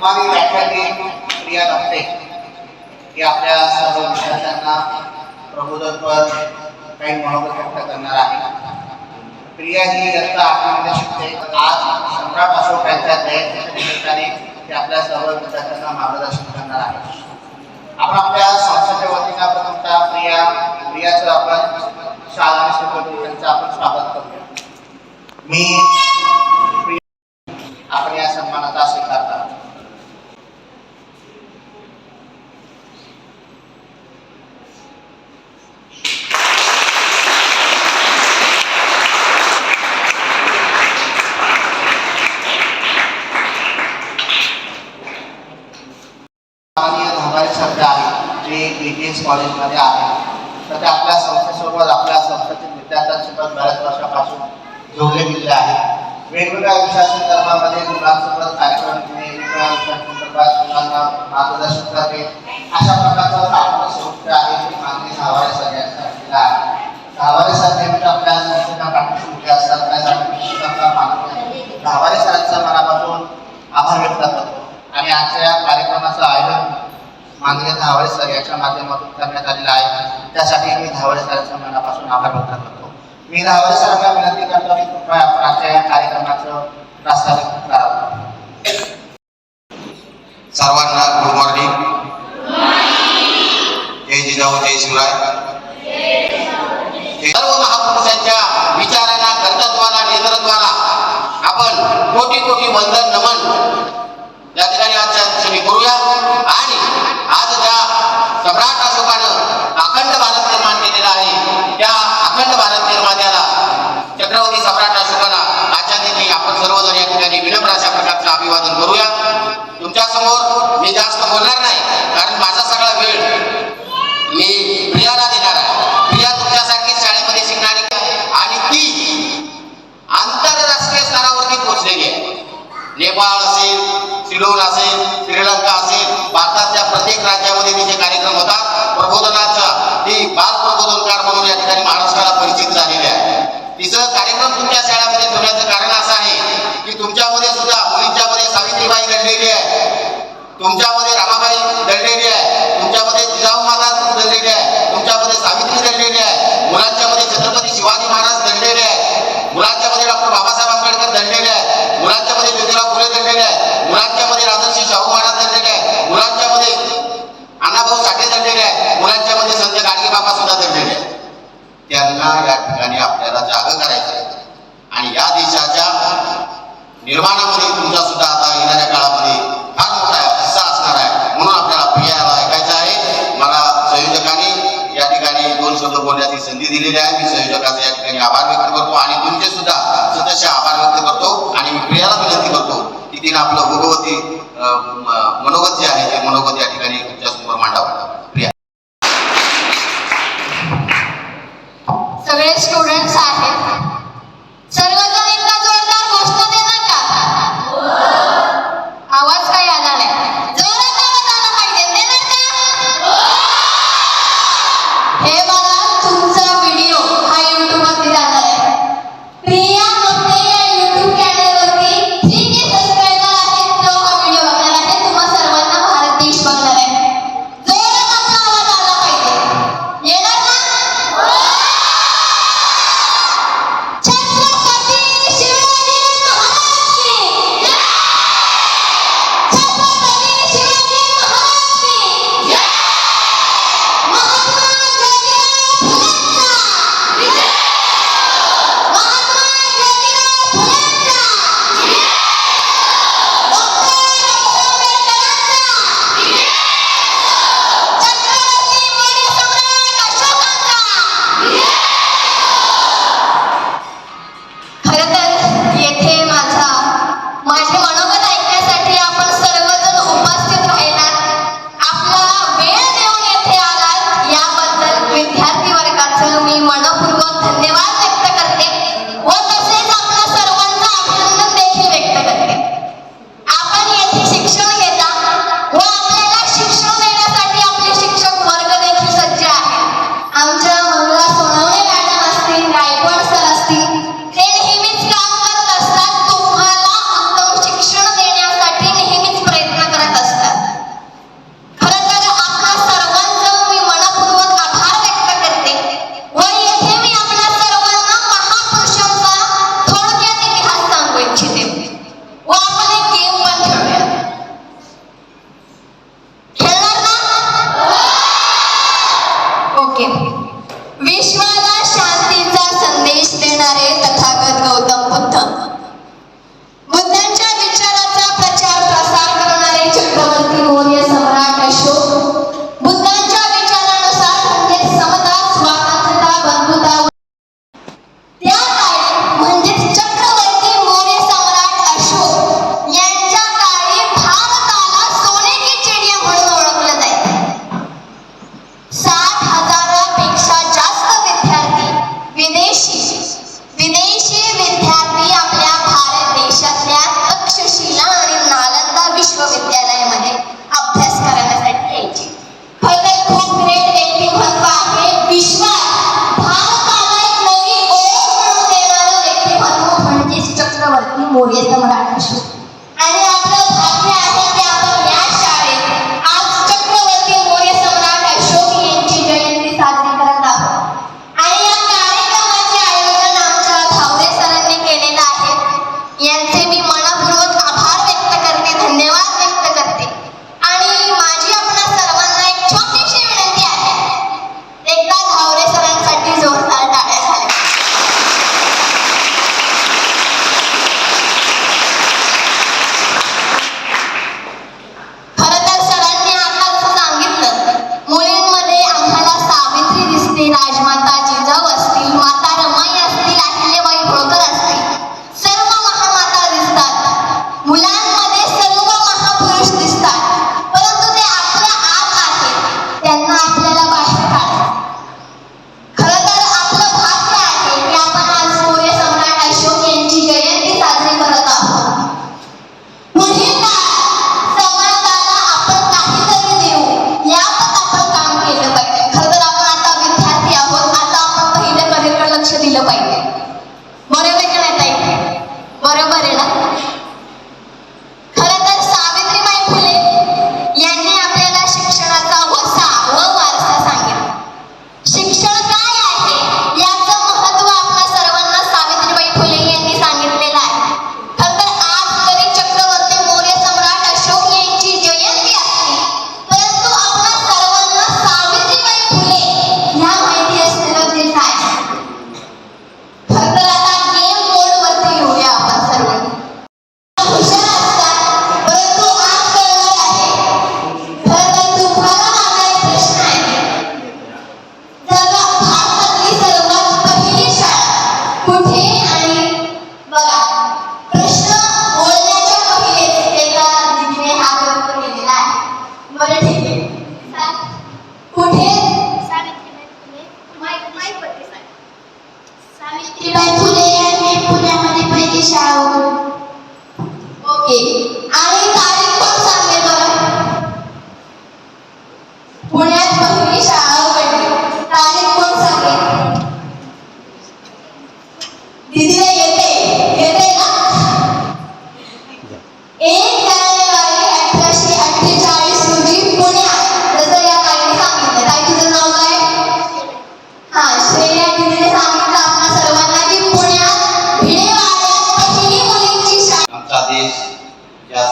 कुमारी व्याख्यानी प्रिया दत्ते की आपल्या सर्व विद्यार्थ्यांना प्रबोधनपर काही मनोगत व्यक्त करणार आहे. प्रिया ही यंदा आपल्यामध्ये शिकते आज सम्राट अशोक यांच्या निमित्ताने ते आपल्या सर्व विद्यार्थ्यांना मार्गदर्शन करणार आहे. आपण आपल्या संस्थेच्या वतीनं प्रथमतः प्रिया प्रियाचं आपण शाळा आणि शिकवतो त्यांचं आपण स्वागत करूया. मी प्रिया- आपण या सन्मानाचा स्वीकार करा माननीय धर्माचे शब्द आहे बी टी एस कॉलेजमध्ये आहे. तर ते आपल्या संस्थेसोबत आपल्या संस्थेतील विद्यार्थ्यांसोबत बऱ्याच वर्षापासून जोडले गेले आहे. वेगवेगळ्या विषयासंदर्भामध्ये मुलांसोबत कार्यक्रम घेणे मुलांना मार्गदर्शन करते अशा प्रकारचं आपलं सौख्य आहे ते मागणी धावारे सगळ्यांसाठी आहे. धावारे सर आपल्या संस्थेच्या पाठीशी उभे असतात. त्यासाठी मी सुद्धा आपला माननीय सरांचा मनापासून आभार व्यक्त करतो. आणि आजच्या या कार्यक्रमाचा आयोजन धावडे सर याच्या माध्यमातून करण्यात आलेला आहे. त्यासाठी मी धावडे सरांच्या मनापासून आभार व्यक्त करतो. मी धावडे सरांना विनंती करतो की कृपया आपण आजच्या या कार्यक्रमाचं प्रास्ताविक करावं सर्वांना गुड मॉर्निंग जय जिजाऊ जय शिवराय. सर्व महापुरुषांच्या विचाराला कर्तत्वाला नेतृत्वाला आपण कोटी कोटी वंदन नमन या ठिकाणी आजच्या दिवशी करूया आणि आज ज्या सम्राट अशोकानं अखंड भारत निर्माण केलेला आहे त्या अखंड भारत निर्मात्याला छत्रपती सम्राट अशोकाला आजच्या दिनी आपण सर्वजण या ठिकाणी विनम्र अशा प्रकारचं अभिवादन करूया. तुमच्यासमोर मी जास्त बोलणार नाही. तुमच्यामध्ये रमाबाई दडलेली आहे. तुमच्यामध्ये जिजाऊ महाराज दडलेली आहे. तुमच्यामध्ये सावित्री दडलेली आहे. मुलांच्यामध्ये छत्रपती शिवाजी महाराज दडलेले आहे. मुलांच्यामध्ये डॉक्टर बाबासाहेब आंबेडकर दडलेले आहे. मुलांच्यामध्ये ज्योतिराव फुले दडलेले आहे. मुलांच्यामध्ये राजर्षी शाहू महाराज दडलेले आहे. मुलांच्यामध्ये अण्णाभाऊ साठे दडलेले आहे. मुलांच्यामध्ये संत गाडगे बाबा सुद्धा दडलेले आहे. त्यांना या ठिकाणी आपल्याला जाग करायचं आहे. आणि या देशाच्या निर्माणामध्ये तुमचा सुद्धा शब्द बोलण्याची संधी दिलेली आहे. मी संयोजकाचा या ठिकाणी आभार व्यक्त करतो आणि तुमचे सुद्धा सदस्य आभार व्यक्त करतो आणि मी प्रियाला विनंती करतो की तिने आपलं भगवती मनोगत जे आहे ते मनोगत या ठिकाणी तुमच्यासमोर मांडावं. muy bien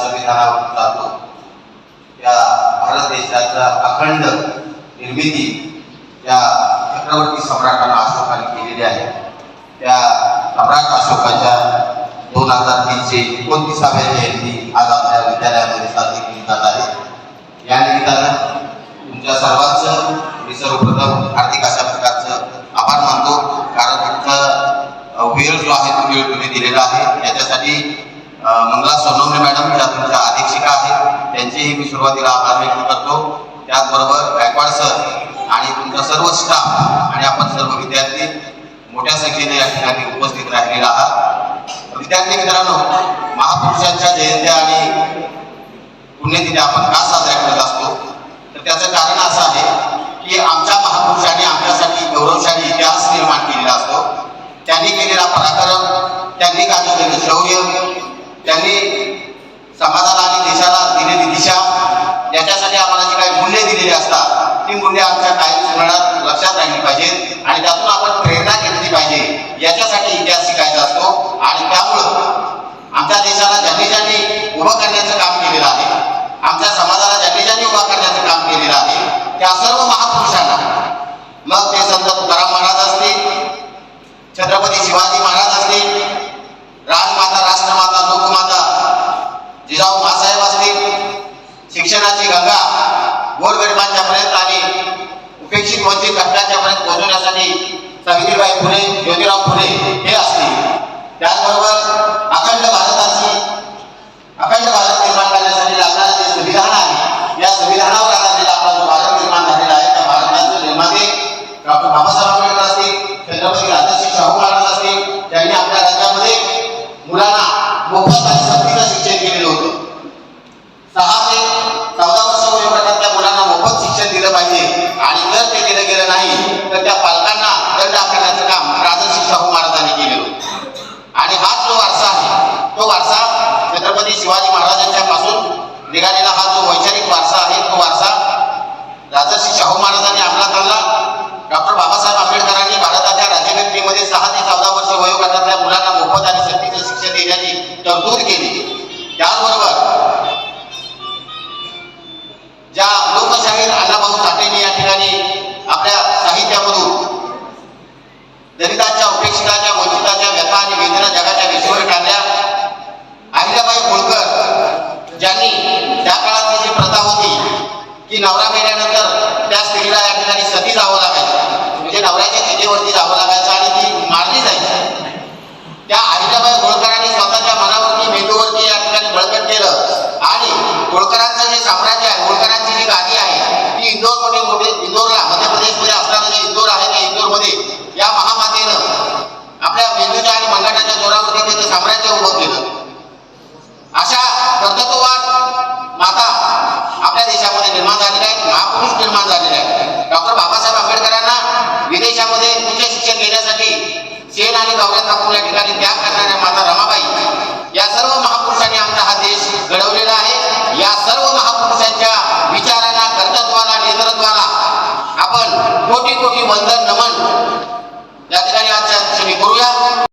या संविधानावर जातो या भारत देशाचा अखंड निर्मिती या चक्रवर्ती सम्राटांना अशोकाने केलेली आहे त्या सम्राट अशोकाच्या दोन हजार तीनशे एकोणतीसाव्या जयंती आज आपल्या विद्यालयामध्ये साजरी केली जात आहे या निमित्तानं तुमच्या सर्वांचं मी सर्वप्रथम हार्दिक अशा प्रकारचं आभार मानतो कारण तुमचा अ, वेळ जो आहे तो वेळ तुम्ही दिलेला आहे याच्यासाठी अ, मंगला सोनवणे मॅडम ज्या तुमच्या अधीक्षिका आहेत त्यांचेही मी सुरुवातीला आभार व्यक्त करतो. त्याचबरोबर गायकवाड सर आणि तुमचा सर्व स्टाफ आणि आपण सर्व विद्यार्थी मोठ्या संख्येने या ठिकाणी उपस्थित राहिलेला आहात. विद्यार्थी मित्रांनो महापुरुषांच्या जयंत्या आणि पुण्यतिथी आपण का साजऱ्या करत असतो? तर त्याचं कारण असं आहे की आमच्या महापुरुषांनी आमच्यासाठी गौरवशाली इतिहास निर्माण केलेला असतो. त्यांनी केलेला पराक्रम त्यांनी गाजवलेलं शौर्य त्यांनी समाजाला आणि देशाला दिलेली दिशा याच्यासाठी आम्हाला जी काही मूल्य दिलेली असतात ती मूल्य आमच्या काही स्मरणात लक्षात राहिली पाहिजेत आणि त्यातून आपण प्रेरणा घेतली पाहिजे. याच्यासाठी इतिहास शिकायचा असतो आणि त्यामुळं आमच्या देशाला ज्यांनी ज्यांनी उभं करण्याचं काम केलेलं आहे. आमच्या समाजाला ज्यांनी ज्यांनी उभा करण्याचं काम केलेलं आहे. त्या सर्व महापुरुषांना मग ते संत तुकाराम महाराज असतील छत्रपती शिवाजी महाराज वंचित घटकांच्या पर्यंत पोहोचवण्यासाठी सावित्रीबाई फुले ज्योतिराव फुले हे असतील. त्याचबरोबर अखंड शाहू महाराजांनी अंमलात आणला. डॉक्टर बाबासाहेब आंबेडकरांनी भारताच्या राज्यघटनेमध्ये सहा ते चौदा वर्ष वयोगटातल्या मुलांना मोफत आणि सक्तीचं शिक्षण देण्याची तरतूद केली. त्याचबरोबर ज्या लोकशाहीर अण्णाभाऊ साठेंनी या ठिकाणी आपल्या साहित्यामधून दलितांच्या उपेक्षिताच्या वंचिताच्या व्यथा आणि वेदना जगाच्या विषयावर टाकल्या अहिल्याबाई होळकर ज्यांनी त्या काळातली जी प्रथा होती की नवरा मेल्यानंतर त्या स्त्रीला या ठिकाणी सती जावं लागायचं म्हणजे नवऱ्याच्या चितेवरती जावं लागायचं आणि ती मारली जायची. त्या अहिल्याबाई होळकरांनी स्वतःच्या मनावरती मेंदूवरती या ठिकाणी बळकट केलं. आणि होळकरांचं जे साम्राज्य आहे होळकरांची जी गादी आहे ती इंदोरमध्ये मोठे इंदोरला मध्य प्रदेशमध्ये असणारं जे इंदोर आहे त्या इंदोरमध्ये या महामातेनं आपल्या मेंदूच्या आणि मंगाटाच्या जोरावरती त्याचं साम्राज्य उभं केलं. अशा कर्तृत्ववान माता आपल्या देशामध्ये निर्माण झालेल्या आहेत महापुरुष निर्माण झालेले आहेत. डॉक्टर बाबासाहेब आंबेडकरांना उच्च शिक्षण घेण्यासाठी सेन आणि गौऱ्या थापूर या ठिकाणी त्याग करणाऱ्या माता रमाबाई. या सर्व महापुरुषांनी आमचा हा देश घडवलेला आहे. या सर्व महापुरुषांच्या विचारांना कर्तृत्वाला नेतृत्वाला आपण कोटी कोटी वंदन